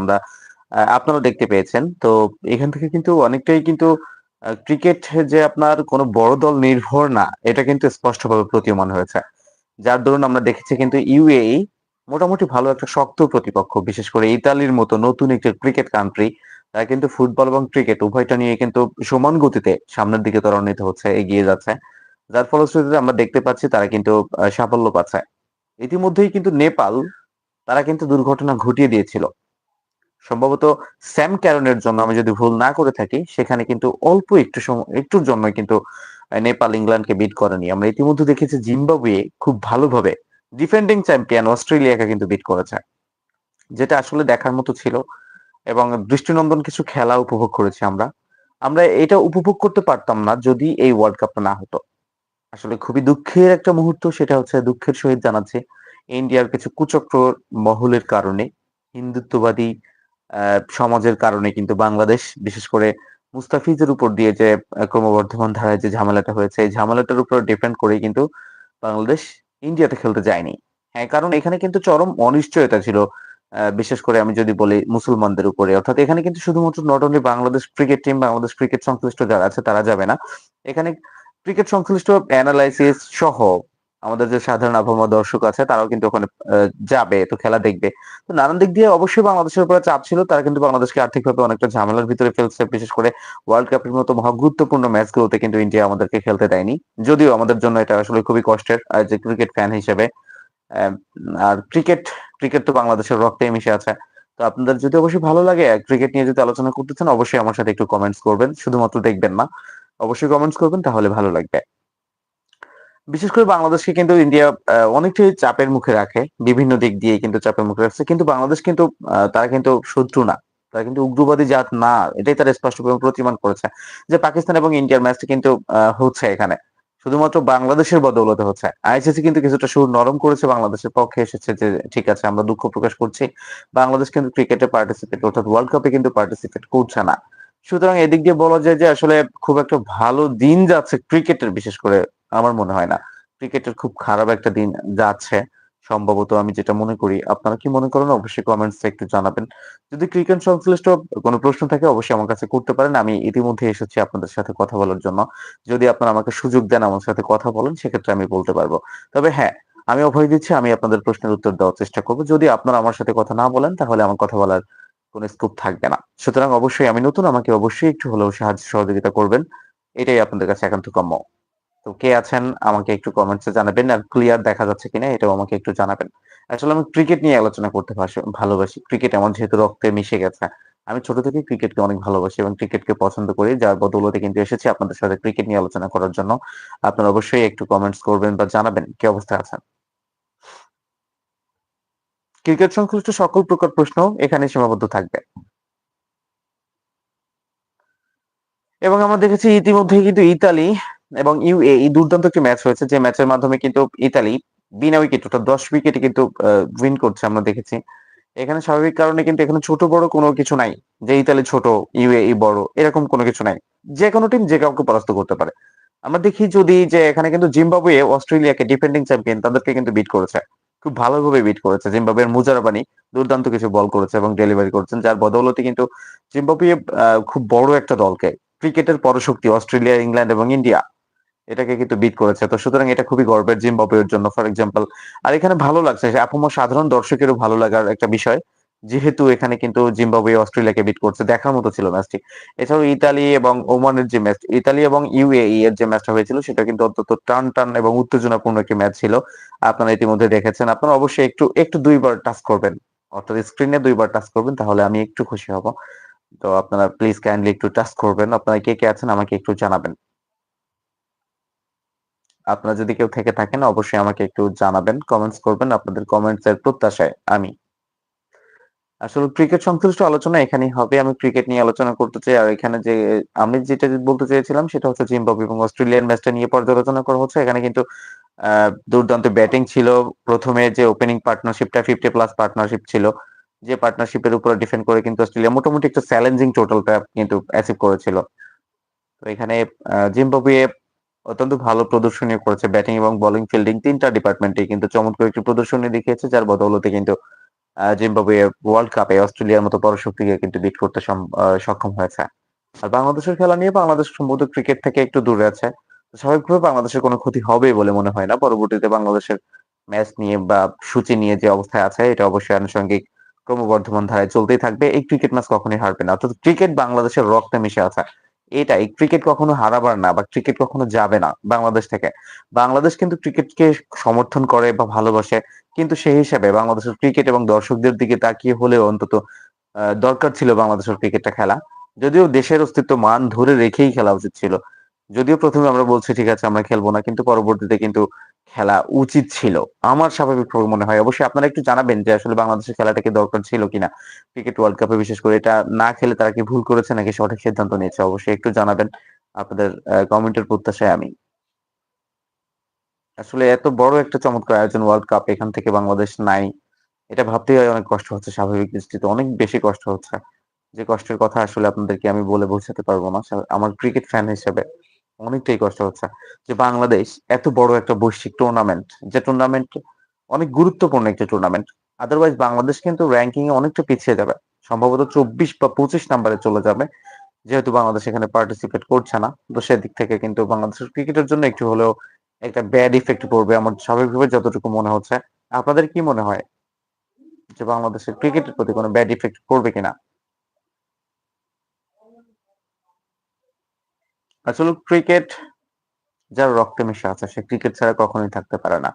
আমরা আপনারা দেখতে পেয়েছেন। তো এখান থেকে কিন্তু অনেকটাই কিন্তু ক্রিকেট যে আপনার কোনো বড় দল নির্ভর না, এটা কিন্তু স্পষ্টভাবে প্রতীয়মান হয়েছে। যার দরুন আমরা দেখেছি কিন্তু ইউএই মোটামুটি ভালো একটা শক্ত প্রতিপক্ষ, বিশেষ করে ইতালির মতো নতুন একটি ক্রিকেট কান্ট্রি তারা কিন্তু ফুটবল এবং ক্রিকেট উভয়টা নিয়ে কিন্তু সমান গতিতে সামনের দিকে ত্বরান্বিত হচ্ছে, এগিয়ে যাচ্ছে। যার ফলশ্রুতিতে আমরা দেখতে পাচ্ছি তারা কিন্তু সাফল্য পাচ্ছে। ইতিমধ্যেই কিন্তু নেপাল, তারা কিন্তু দুর্ঘটনা ঘটিয়ে দিয়েছিল। সম্ভবত স্যাম ক্যারনের জন্য আমি যদি ভুল না করে থাকি, সেখানে কিন্তু অল্প একটু সময় একটুর জন্য কিন্তু নেপাল, ইংল্যান্ডকে বিট করেনি। আমরা ইতিমধ্যে দেখেছি জিম্বাবুয়ে খুব ভালোভাবে ডিফেন্ডিং চ্যাম্পিয়ন অস্ট্রেলিয়াকে কিন্তু বিট করেছে, যেটা আসলে দেখার মতো ছিল এবং দৃষ্টিনন্দন কিছু খেলা উপভোগ করেছি আমরা। আমরা এটা উপভোগ করতে পারতাম না যদি এই ওয়ার্ল্ড কাপটা না হতো। আসলে খুবই দুঃখের একটা মুহূর্ত, সেটা হচ্ছে দুঃখের সহিত জানাচ্ছে, ইন্ডিয়ার কিছু কুচক্র মহলের কারণে হিন্দুত্ববাদী সমাজের কারণে কিন্তু বাংলাদেশ, বিশেষ করে মুস্তাফিজের উপর দিয়ে যে ক্রমবর্ধমান ধারায় যে ঝামেলাটা হয়েছে, এই ঝামেলাটার উপর ডিপেন্ড করে কিন্তু বাংলাদেশ ইন্ডিয়াতে খেলতে যায়নি। হ্যাঁ কারণ এখানে কিন্তু চরম অনিশ্চয়তা ছিল। বিশেষ করে আমি যদি বলি মুসলমানদের উপরে। অর্থাৎ এখানে কিন্তু শুধুমাত্র not only Bangladesh cricket team Bangladesh cricket সংশ্লিষ্ট যারা আছে, তারা যাবে না। এখানে ক্রিকেট সংশ্লিষ্ট অ্যানালাইসিস সহ আমাদের যে সাধারণ আবহাওয়া দর্শক আছে, তারাও কিন্তু ওখানে যাবে, তো খেলা দেখবে। তো নানান দিক দিয়ে অবশ্যই বাংলাদেশের উপরে চাপ ছিল, তারা কিন্তু বাংলাদেশকে আর্থিকভাবে অনেকটা ঝামেলার ভিতরে ফেলছে, বিশেষ করে ওয়ার্ল্ড কাপের মতো মহা গুরুত্বপূর্ণ ম্যাচগুলোতে কিন্তু ইন্ডিয়া আমাদেরকে খেলতে দেয়নি। যদিও আমাদের জন্য এটা আসলে খুবই কষ্টের যে ক্রিকেট ফ্যান হিসেবে। আর ক্রিকেট ক্রিকেট তো বাংলাদেশের রক্তে মিশে আছে। তো আপনাদের যদি অবশ্যই ভালো লাগে ক্রিকেট নিয়ে যদি আলোচনা করতে চান, অবশ্যই আমার সাথে একটু কমেন্টস করবেন, শুধুমাত্র দেখবেন না। অবশ্যই কমেন্টস করবেন, তাহলে ভালো লাগবে। বিশেষ করে বাংলাদেশকে কিন্তু ইন্ডিয়া অনেকটাই চাপের মুখে রাখে, বিভিন্ন দিক দিয়ে কিন্তু চাপের মুখে রাখছে। কিন্তু বাংলাদেশ কিন্তু তারা কিন্তু শত্রু না। তারা কিন্তু উগ্রবাদী জাত না। এটাই তারা স্পষ্টভাবে প্রতিমান করেছে যে পাকিস্তান এবং ইন্ডিয়ার ম্যাচটা কিন্তু হচ্ছে এখানে। শুধুমাত্র বাংলাদেশের বদৌলতে হচ্ছে। আইসিসি কিন্তু কিছুটা সুর নরম করেছে, বাংলাদেশের পক্ষে এসেছে যে, ঠিক আছে, আমরা দুঃখ প্রকাশ করছি। বাংলাদেশ কিন্তু ক্রিকেটে পার্টিসিপেট অর্থাৎ ওয়ার্ল্ড কাপে কিন্তু পার্টিসিপেট করছে না। সুতরাং এদিক দিয়ে বলা যায় যে, আসলে খুব একটা ভালো দিন যাচ্ছে ক্রিকেটের বিশেষ করে আমার মনে হয় না। ক্রিকেটের খুব খারাপ একটা দিন যাচ্ছে। সম্ভবত আমি যেটা মনে করি, আপনারা কি মনে করেন? অবশ্যই কমেন্টস একটু জানাবেন। যদি ক্রিকেট সংশ্লিষ্ট কোনো প্রশ্ন থাকে, অবশ্যই আমার কাছে করতে পারেন। আমি ইতিমধ্যে এসেছি আপনাদের সাথে কথা বলার জন্য। যদি আপনারা আমাকে সুযোগ দেন আমার সাথে কথা বলেন, সেক্ষেত্রে আমি বলতে পারব। তবে হ্যাঁ আমি অভয় দিচ্ছি। আমি আপনাদের প্রশ্নের উত্তর দেওয়ার চেষ্টা করব। যদি আপনারা আমার সাথে কথা না বলেন, তাহলে আমার কথা বলার কোনো স্কোপ থাকবে না। সুতরাং অবশ্যই আমি নতুন, আমাকে অবশ্যই একটু হলেও সাহায্য সহযোগিতা করবেন। এটাই আপনাদের কাছে একান্ত কাম্য। তো কে আছেন? আমাকে একটু কমেন্টসে জানাবেন। আর ক্লিয়ার দেখা যাচ্ছে কিনা, এটাও আমাকে একটু জানাবেন। আসলে আমি ক্রিকেট নিয়ে আলোচনা করতে ভালোবাসি। ক্রিকেট আমার যেহেতু রক্তে মিশে গেছে। আমি ছোট থেকে ক্রিকেটকে অনেক ভালোবাসি এবং ক্রিকেটকে পছন্দ করি। যার বদৌলতে কিন্তু এসেছি আপনাদের সাথে ক্রিকেট নিয়ে আলোচনা করার জন্য। আপনারা অবশ্যই একটু কমেন্টস করবেন বা জানাবেন কি অবস্থায় আছেন। ক্রিকেট সংশ্লিষ্ট সকল প্রকার প্রশ্ন এখানে সীমাবদ্ধ থাকবে। এবং আমরা দেখেছি ইতিমধ্যে কিন্তু ইতালি এবং ইউএই দুর্দান্ত একটি ম্যাচ হয়েছে, যে ম্যাচের মাধ্যমে কিন্তু ইতালি বিনা উইকেট, অর্থাৎ দশ উইকেটে কিন্তু উইন করছে আমরা দেখেছি। এখানে স্বাভাবিক কারণে কিন্তু এখানে ছোট বড় কোনো কিছু নাই, যে ইতালি ছোট ইউএই বড়, এরকম কোনো কিছু নাই। যে কোনো টিম যে কাউকে পরাস্ত করতে পারে। আমরা দেখি যদি যে এখানে কিন্তু জিম্বাবুয়ে অস্ট্রেলিয়াকে ডিফেন্ডিং চ্যাম্পিয়ন তাদেরকে কিন্তু বিট করেছে। খুব ভালোভাবে বিট করেছে। জিম্বাবুয়ের মুজারাবানি দুর্দান্ত কিছু বল করেছে এবং ডেলিভারি করেছেন, যার বদৌলতে কিন্তু জিম্বাবুয়ে খুব বড় একটা দলকে। ক্রিকেটের পরশক্তি অস্ট্রেলিয়া, ইংল্যান্ড এবং ইন্ডিয়া। এটাকে কিন্তু বিট করেছে। তো সুতরাং এটা খুবই গর্বের জিম্বাবুয়ের জন্য। ফর এক্সাম্পল আর এখানে ভালো লাগছে আপমো সাধারণ দর্শকেরও ভালো লাগার একটা বিষয়, যেহেতু এখানে কিন্তু জিম্বাবুয়ে অস্ট্রেলিয়াকে বিট করছে, দেখার মতো ছিল ম্যাচটি। এছাড়াও ইতালি এবং ওমানের যে ম্যাচ, ইতালি এবং ইউএই এর যে ম্যাচটা হয়েছিল, সেটা কিন্তু অত্যন্ত টান টান এবং উত্তেজনাপূর্ণ একটি ম্যাচ ছিল। আপনারা ইতিমধ্যে দেখেছেন। আপনারা অবশ্যই একটু একটু দুইবার টাচ করবেন। অর্থাৎ স্ক্রিনে দুইবার টাচ করবেন, তাহলে আমি একটু খুশি হব। তো আপনারা প্লিজ কাইন্ডলি একটু টাচ করবেন। আপনারা কে কে আছেন আমাকে একটু জানাবেন। আপনারা যদি কেউ থেকে থাকেন, অবশ্যই আমাকে একটু জানাবেন কমেন্টস করবেন আপনাদের কমেন্টস এর প্রত্যাশায় আমি। আসলে ক্রিকেট সংশ্লিষ্ট আলোচনা এখানেই হবে। আমি ক্রিকেট নিয়ে আলোচনা করতে চাই, আর এখানে যে, আমি যেটা বলতে চেয়েছিলাম সেটা হচ্ছে জিম্বাবু এবং অস্ট্রেলিয়ান ম্যাচটা নিয়ে পর্যালোচনা করা হচ্ছে। এখানে কিন্তু দুর্দান্ত ব্যাটিং ছিল। প্রথমে যে ওপেনিং পার্টনারশিপটা ফিফটি প্লাস পার্টনারশিপ ছিল, যে পার্টনারশিপের উপরে ডিফেন্ড করে কিন্তু অস্ট্রেলিয়া মোটামুটি একটা চ্যালেঞ্জিং টোটালটা কিন্তু অ্যাচিভ করেছিল। তো এখানে জিম্বাবুয়ে অত্যন্ত ভালো প্রদর্শনী করেছে ব্যাটিং এবং বোলিং ফিল্ডিং তিনটা ডিপার্টমেন্টে কিন্তু চমৎকার একটি প্রদর্শনী দেখিয়েছে, যার বদৌলতে কিন্তু জিম্বাবুয়ে ওয়ার্ল্ড কাপে অস্ট্রেলিয়ার মতো বড় শক্তিকে কিন্তু বিট করতে সক্ষম হয়েছে। আর বাংলাদেশের খেলা নিয়ে বাংলাদেশ সম্ভবত ক্রিকেট থেকে একটু দূরে আছে। স্বাভাবিকভাবে বাংলাদেশের কোনো ক্ষতি হবে বলে মনে হয় না। পরবর্তীতে বাংলাদেশের ম্যাচ নিয়ে বা সূচি নিয়ে যে অবস্থায় আছে, এটা অবশ্যই আনুষঙ্গিক ক্রমবর্ধমান ধারায় চলতেই থাকবে। এই ক্রিকেট ম্যাচ কখনোই হারবে না। অর্থাৎ ক্রিকেট বাংলাদেশের রক্তে মিশে আছে। এটাই ক্রিকেট কখনো হারাবার না বা ক্রিকেট কখনো যাবে না বাংলাদেশ থেকে। বাংলাদেশ কিন্তু ক্রিকেটকে সমর্থন করে বা ভালোবাসে, কিন্তু সেই হিসাবে বাংলাদেশের ক্রিকেট এবং দর্শকদের দিকে তাকিয়ে হলেও অন্তত দরকার ছিল বাংলাদেশের ক্রিকেটটা খেলা। যদিও দেশের অস্তিত্ব মান ধরে রেখেই খেলা উচিত ছিল। যদিও প্রথমে আমরা বলছি, ঠিক আছে, আমরা খেলব না। কিন্তু পরবর্তীতে কিন্তু খেলা উচিত ছিল। আমার স্বাভাবিকভাবে মনে হয়, অবশ্যই আপনারা একটু জানাবেন যে আসলে বাংলাদেশের খেলাটা কি দরকার ছিল কিনা। ক্রিকেট ওয়ার্ল্ড কাপে বিশেষ করে এটা না খেলে তারা কি ভুল করেছে নাকি সঠিক সিদ্ধান্ত নিয়েছে, অবশ্যই একটু জানাবেন। আপনাদের কমেন্টের প্রত্যাশায় আমি। আসলে এত বড় একটা চমৎকার আয়োজন ওয়ার্ল্ড কাপ এখান থেকে বাংলাদেশ নাই। এটা ভাবতেই হয় অনেক কষ্ট হচ্ছে স্বাভাবিক দৃষ্টিতে, অনেক বেশি কষ্ট হচ্ছে। যে কষ্টের কথা আসলে আপনাদেরকে আমি বলে বোঝাতে পারব না। আমার ক্রিকেট ফ্যান হিসেবে। অনেকটাই কষ্ট হচ্ছে। যে বাংলাদেশ এত বড় একটা বৈশ্বিক টুর্নামেন্ট যে টুর্নামেন্ট অনেক গুরুত্বপূর্ণ একটা টুর্নামেন্ট আদারওয়াইজ বাংলাদেশ কিন্তু র্যাঙ্কিং এ অনেকটা পিছিয়ে যাবে। সম্ভবত চব্বিশ বা পঁচিশ নাম্বারে চলে যাবে। যেহেতু বাংলাদেশ এখানে পার্টিসিপেট করছে না, তো সেদিক থেকে কিন্তু বাংলাদেশের ক্রিকেটের জন্য একটু হলেও একটা ব্যাড ইফেক্ট পড়বে আমার স্বাভাবিকভাবে যতটুকু মনে হচ্ছে। আপনাদের কি মনে হয়? যে বাংলাদেশের ক্রিকেটের প্রতি কোনো ব্যাড ইফেক্ট পড়বে কিনা? আসলে ক্রিকেট যার রক্তে মিশে আছে, সে ক্রিকেট ছাড়া কখনোই থাকতে পারে না।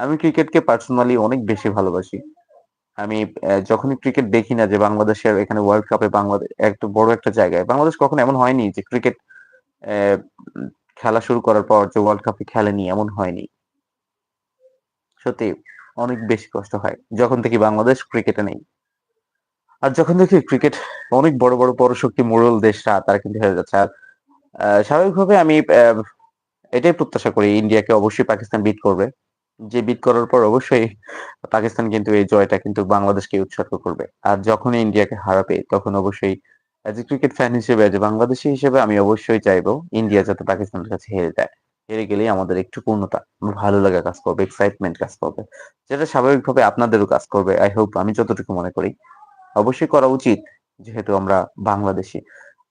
আমি ক্রিকেটকে পার্সোনালি অনেক বেশি ভালোবাসি। আমি যখনই ক্রিকেট দেখি না যে বাংলাদেশের এখানে ওয়ার্ল্ড কাপে বাংলাদেশ একটা বড় একটা জায়গায়, বাংলাদেশ কখনো এমন হয়নি যে ক্রিকেট খেলা শুরু করার পর যে ওয়ার্ল্ড কাপে খেলেনি, এমন হয়নি। সত্যি, অনেক বেশি কষ্ট হয়। যখন থেকে বাংলাদেশ ক্রিকেটে নেই। আর যখন দেখি ক্রিকেট অনেক বড় বড় পরশক্তি মোড়ল দেশরা, তারা কিন্তু হেরে যাচ্ছে। আর স্বাভাবিকভাবে আমি এটাই প্রত্যাশা করি ইন্ডিয়াকে অবশ্যই পাকিস্তান বিট করবে। যে বিট করার পর অবশ্যই পাকিস্তান কিন্তু এই জয়টা কিন্তু বাংলাদেশকে উৎসর্গ করবে। আর যখন ইন্ডিয়াকে হারাবে, তখন অবশ্যই এজ এ ক্রিকেট ফ্যান হিসেবে এজ বাংলাদেশি হিসেবে আমি অবশ্যই চাইব ইন্ডিয়া যাতে পাকিস্তানের কাছে হেরে যায়। হেরে গেলেই আমাদের একটু পূর্ণতা, ভালো লাগা কাজ করবে এক্সাইটমেন্ট কাজ করবে, যেটা স্বাভাবিকভাবে আপনাদেরও কাজ করবে। আই হোপ আমি যতটুকু মনে করি। অবশ্যই করা উচিত, যেহেতু আমরা বাংলাদেশি।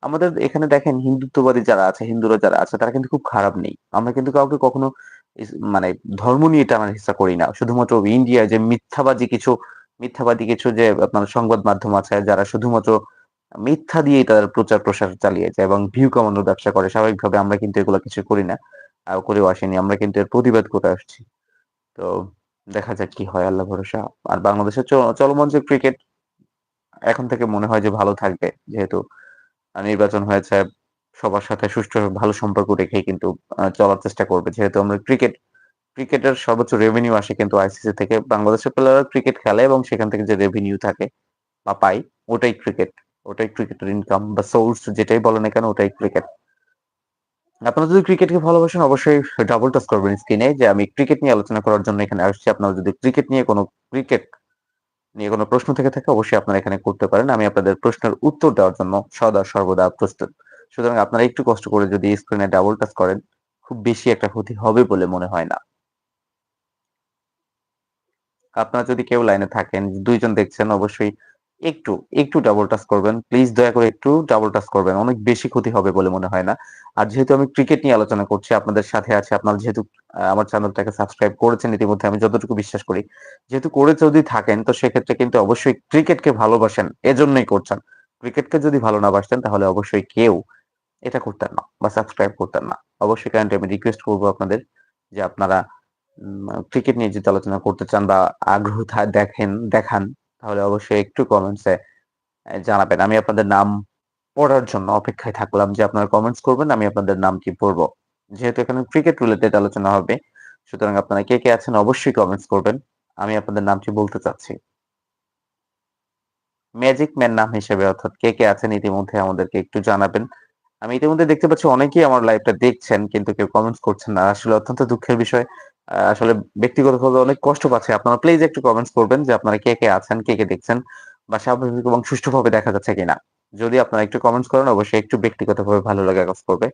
আমাদের এখানে দেখেন হিন্দুত্ববাদী যারা আছে, হিন্দুরা যারা আছে, তারা কিন্তু খুব খারাপ নেই। আমরা কিন্তু কাউকে কখনো মানে ধর্ম নিয়ে টানার হিসা করি না। শুধুমাত্র ইন্ডিয়া যে মিথ্যাবাদী কিছু মিথ্যাবাদী কিছু যে আপনার সংবাদ মাধ্যম আছে, যারা শুধুমাত্র মিথ্যা দিয়েই তাদের প্রচার প্রসার চালিয়েছে এবং ভিউ কমানোর ব্যবসা করে, স্বাভাবিকভাবে আমরা কিন্তু এগুলো কিছু করি না করেও আসেনি। আমরা কিন্তু এর প্রতিবাদ করে আসছি। তো দেখা যাক কি হয়, আল্লাহ ভরসা। আর বাংলাদেশের চলমান যে ক্রিকেট এখন থেকে মনে হয় যে ভালো থাকবে, যেহেতু নির্বাচন হয়েছে, সবার সাথে সুষ্ঠু ভালো সম্পর্ক রেখেই কিন্তু চলার চেষ্টা করবে। যেহেতু আমরা ক্রিকেট, ক্রিকেটের সর্বোচ্চ রেভিনিউ আসে কিন্তু আইসিসি থেকে। বাংলাদেশের প্লেয়াররা ক্রিকেট খেলে এবং সেখান থেকে যে রেভিনিউ থাকে বা পাই ওটাই ক্রিকেট ওটাই ক্রিকেটের ইনকাম বা সোর্স যেটাই বলে না কেন, ওটাই ক্রিকেট আপনারা যদি ক্রিকেটকে ভালোবাসেন, অবশ্যই ডাবল টাচ করবেন স্ক্রিনে যে আমি ক্রিকেট নিয়ে আলোচনা করার জন্য এখানে আসছি। আপনারা যদি ক্রিকেট নিয়ে কোনো ক্রিকেট নিয়ে কোনো প্রশ্ন থেকে থাকে, অবশ্যই আপনারা এখানে করতে পারেন। আমি আপনাদের প্রশ্নের উত্তর দেওয়ার জন্য সদা সর্বদা প্রস্তুত। সুতরাং আপনারা একটু কষ্ট করে যদি স্ক্রিনে ডাবল টাচ করেন, খুব বেশি একটা ক্ষতি হবে বলে মনে হয় না। আপনারা যদি কেউ লাইনে থাকেন, দুইজন দেখছেন, অবশ্যই একটু একটু ডাবল টাচ করবেন। প্লিজ দয়া করে একটু ডাবল টাচ করবেন। অনেক বেশি ক্ষতি হবে বলে মনে হয় না। আর যেহেতু আমি ক্রিকেট নিয়ে আলোচনা করছি, আপনাদের সাথে আছে, আপনারা যেহেতু আমার চ্যানেলটাকে সাবস্ক্রাইব করেছেন ইতিমধ্যে, আমি যতটুকু বিশ্বাস করি, যেহেতু করে যদি থাকেন, তো সেক্ষেত্রে কিন্তু অবশ্যই ক্রিকেটকে ভালোবাসেন। এজন্যই করছেন। ক্রিকেটকে যদি ভালো না বাসতেন, তাহলে অবশ্যই কেউ এটা করতেন না বা সাবস্ক্রাইব করতেন না। অবশ্যই কারণ আমি রিকোয়েস্ট করব আপনাদের যে আপনারা ক্রিকেট নিয়ে যদি আলোচনা করতে চান বা আগ্রহ দেখেন, দেখান তাহলে অবশ্যই একটু কমেন্টসে জানাবেন। আমি আপনাদের নাম পড়ার জন্য অপেক্ষায় থাকলাম যে আপনারা কমেন্টস করবেন, আমি আপনাদের নাম কি পড়ব। যেহেতু এখানে ক্রিকেট রিলেটেড আলোচনা হবে, সুতরাং আপনারা কে কে আছেন অবশ্যই কমেন্টস করবেন। আমি আপনাদের নামটি বলতে চাচ্ছি। ম্যাজিক ম্যান নাম হিসেবে অর্থাৎ কে কে আছেন ইতিমধ্যে আমাদেরকে একটু জানাবেন। আমি ইতিমধ্যে দেখতে পাচ্ছি অনেকেই আমার লাইভটা দেখছেন, কিন্তু কেউ কমেন্টস করছেন না। আসলে অত্যন্ত দুঃখের বিষয় আসলে ব্যক্তিগতভাবে অনেক কষ্ট পাচ্ছে। আপনারা প্লিজ একটু কমেন্টস করবেন যে আপনারা কে কে আছেন, কে কে দেখছেন বা স্বাভাবিক এবং সুষ্ঠুভাবে দেখা যাচ্ছে কিনা। যদি আপনারা একটু কমেন্টস করেন, অবশ্যই একটু ব্যক্তিগতভাবে ভালো লাগা কাজ করবে।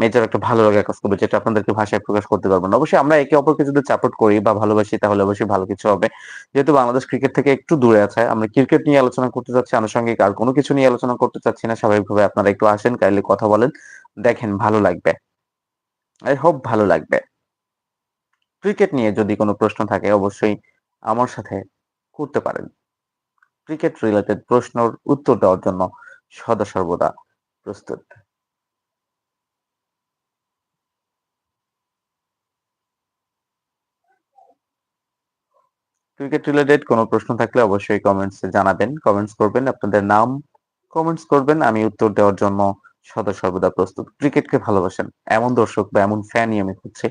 মেজর একটা ভালো লাগা কাজ করবে, যেটা আপনাদেরকে ভাষায় প্রকাশ করতে পারবেন না। অবশ্যই আমরা একে অপরকে যদি সাপোর্ট করি বা ভালোবাসি, তাহলে অবশ্যই ভালো কিছু হবে। যেহেতু বাংলাদেশ ক্রিকেট থেকে একটু দূরে আছে, আমরা ক্রিকেট নিয়ে আলোচনা করতে চাচ্ছি, আনুষঙ্গিক আর কোনো কিছু নিয়ে আলোচনা করতে চাচ্ছি না। স্বাভাবিকভাবে আপনারা একটু আসেন কাইলে কথা বলেন, দেখেন ভালো লাগবে। আই হোপ ভালো লাগবে। ক্রিকেট নিয়ে যদি কোনো প্রশ্ন থাকে, অবশ্যই আমার সাথে করতে পারেন। ক্রিকেট রিলেটেড প্রশ্নের উত্তর দেওয়ার জন্য সদা সর্বদা প্রস্তুত। ক্রিকেট রিলেটেড কোনো প্রশ্ন থাকলে অবশ্যই কমেন্টসে জানাবেন কমেন্টস করবেন, আপনাদের নাম কমেন্টস করবেন, আমি উত্তর দেওয়ার জন্য সদা সর্বদা প্রস্তুত ক্রিকেটকে ভালোবাসেন। এমন দর্শক বা এমন ফ্যানই আমি খুঁজছি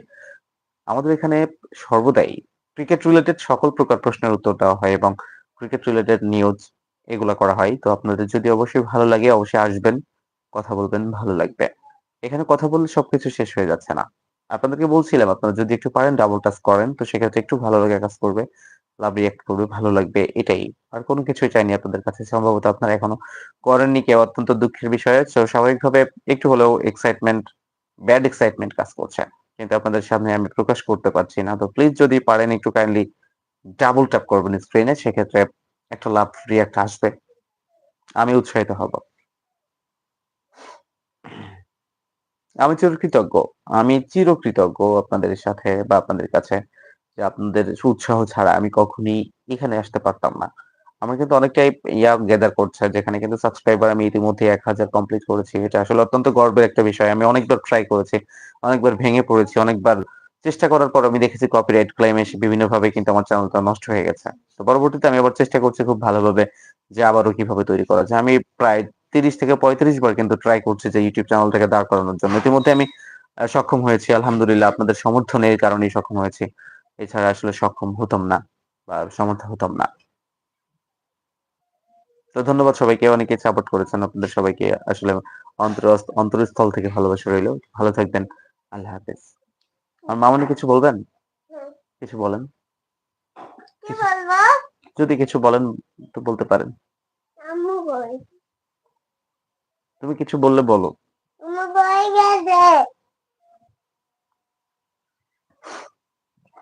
আমাদের এখানে সর্বদাই ক্রিকেট রিলেটেড সকল প্রকার প্রশ্নের উত্তর দেওয়া হয় এবং ক্রিকেট রিলেটেড নিউজ এগুলা করা হয়। তো আপনাদের যদি অবশ্যই ভালো লাগে, অবশ্যই আসবেন, কথা বলবেন, ভালো লাগবে। এখানে কথা বললে সবকিছু শেষ হয়ে যাচ্ছে না। আপনাদেরকে বলছিলাম, আপনারা যদি একটু পারেন ডাবল টাচ করেন, তো সেক্ষেত্রে একটু ভালো লাগে কাজ করবে, লাভ রিয়াক্ট করবে, ভালো লাগবে, এটাই। আর কোনো কিছুই চাইনি আপনাদের কাছে, সম্ভবত আপনারা এখনও করেননি কেউ, অত্যন্ত দুঃখের বিষয়। তো স্বাভাবিকভাবে একটু হলেও এক্সাইটমেন্ট ব্যাড এক্সাইটমেন্ট কাজ করছে। কিন্তু আপনাদের সামনে আমি প্রকাশ করতে পারছি না। তো প্লিজ যদি পারেন একটু কাইন্ডলি ডাবল ট্যাপ করবেন স্ক্রিনে সেক্ষেত্রে একটা লাভ রিয়াক্ট আসবে। আমি উৎসাহিত হব। আমি চিরকৃতজ্ঞ। আমি চিরকৃতজ্ঞ আপনাদের সাথে বা আপনাদের কাছে যে আপনাদের উৎসাহ ছাড়া আমি কখনই এখানে আসতে পারতাম না। আমার কিন্তু অনেকটাই ইয়া গেদার করছে, যেখানে কিন্তু সাবস্ক্রাইবার আমি ইতিমধ্যে এক হাজার কমপ্লিট করেছি। এটা আসলে অত্যন্ত গর্বের একটা বিষয়। আমি অনেকবার ট্রাই করেছি, অনেকবার ভেঙে পড়েছি, অনেকবার চেষ্টা করার পর আমি দেখেছি কপিরাইট ক্লেম এসে বিভিন্ন ভাবে কিন্তু আমার চ্যানেলটা নষ্ট হয়ে গেছে। তো পরবর্তীতে আমি আবার চেষ্টা করছি খুব ভালোভাবে যে আবারও কীভাবে তৈরি করা যায়। আমি প্রায় তিরিশ থেকে পঁয়ত্রিশ বার কিন্তু ট্রাই করছি যে ইউটিউব চ্যানেলটাকে দাঁড় করানোর জন্য। ইতিমধ্যে আমি সক্ষম হয়েছি। আলহামদুলিল্লাহ আপনাদের সমর্থনের কারণেই সক্ষম হয়েছি। এছাড়া আসলে সক্ষম হতাম না বা সমর্থ হতাম না। তো ধন্যবাদ সবাইকে অনেকে সাপোর্ট করেছেন আপনাদের সবাইকে আসলে অন্তর অন্তরস্থল থেকে ভালোবাসা রইল। ভালো থাকবেন আল্লাহ হাফেজ। আর মামনি কিছু বলবেন? কিছু বলেন? কি বলব? যদি কিছু বলেন তো বলতে পারেন। আম্মু বই তুমি কিছু বললে বলো। আম্মু বই গেছে।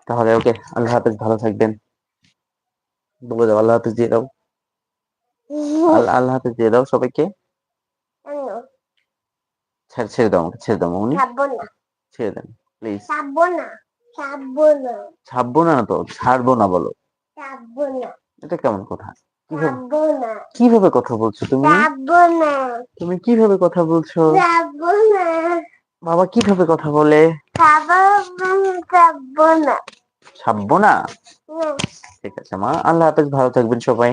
তাহলে ওকে আল্লাহ হাফেজ ভালো থাকবেন। বলে দাও আল্লাহ হাফেজ দিয়ে দাও। আল্লাহ হাফেজ দিয়ে দাও সবাইকে। ছেড়ে ছেড়ে দাও আমাকে ছেড়ে দাও মামনি। ছাড়বো না। ছেড়ে দেন প্লিজ ছাড়বো না ছাড়বো না। ছাড়বো না তো ছাড়বো না বলো। ছাড়বো না। এটা কেমন কথা? কীভাবে কথা বলছো তুমি? তুমি কীভাবে কথা বলছো? বাবা কীভাবে কথা বলে? না? না। ঠিক আছে মা আল্লাহ হাফেজ ভালো থাকবেন সবাই।